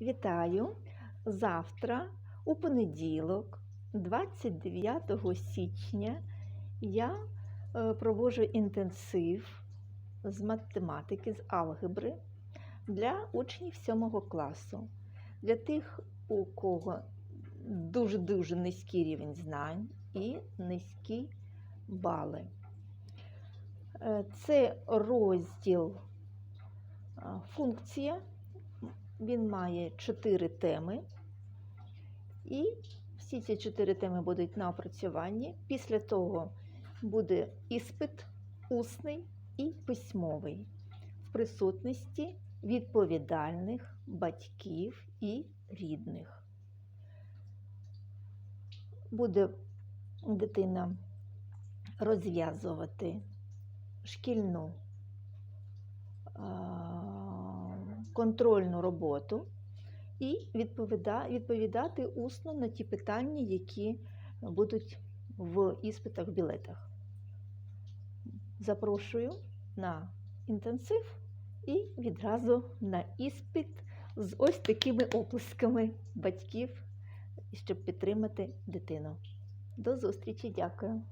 Вітаю! Завтра, у понеділок, 29 січня, я е, проводжу інтенсив з математики, з алгебри для учнів 7 класу. Для тих, у кого дуже-дуже низький рівень знань і низькі бали. Е, Це розділ функція. Він має чотири теми. І всі ці чотири теми будуть на опрацюванні. Після того буде іспит усний і письмовий в присутності відповідальних батьків і рідних. Буде дитина розв'язувати шкільну контрольну роботу і відповідати усно на ті питання, які будуть в іспитах в білетах. Запрошую на інтенсив і відразу на іспит з ось такими оплесками батьків, щоб підтримати дитину. До зустрічі, дякую!